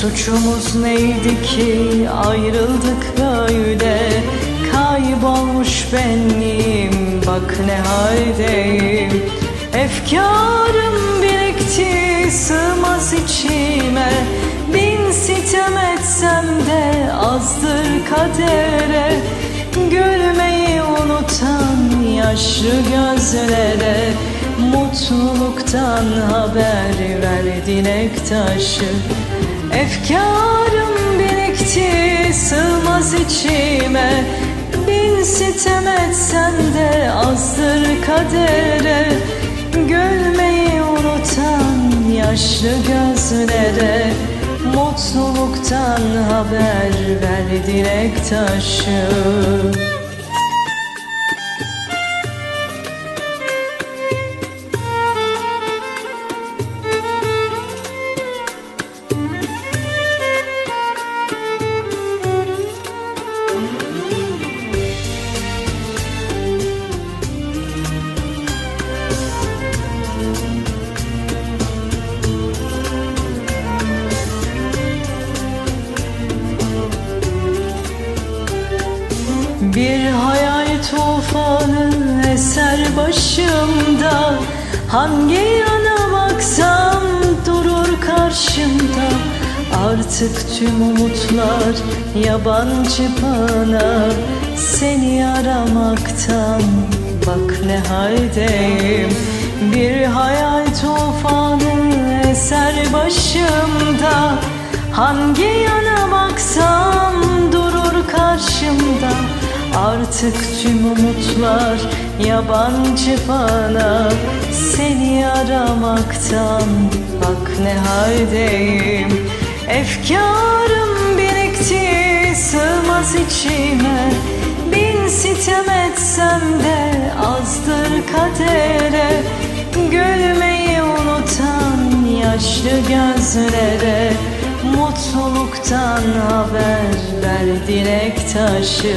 Suçumuz neydi ki ayrıldık böyle? Kaybolmuş benliğim bak ne haldeyim. Efkarım birikti sığmaz içime. Bin sitem etsem de azdır kadere. Gülmeyi unutan yaşlı gözlere. Mutluluktan haber ver dilek taşı Efkarım birikti sığmaz içime. Bin sitem etsem de azdır kadere. Gülmeyi unutan yaşlı gözlere. Mutluluktan haber ver dilek taşı Bir hayal tufanı eser başımda. Hangi yana baksam durur karşımda. Artık tüm umutlar yabancı bana. Seni aramaktan bak ne haldeyim. Bir hayal tufanı eser başımda. Hangi yana baksam Artık tüm umutlar yabancı bana. Seni aramaktan bak ne haldeyim. Efkarım birikti sığmaz içime. Bin sitem etsem de azdır kadere. Gülmeyi unutan yaşlı gözlere. Mutluluktan haber ver dilek taşı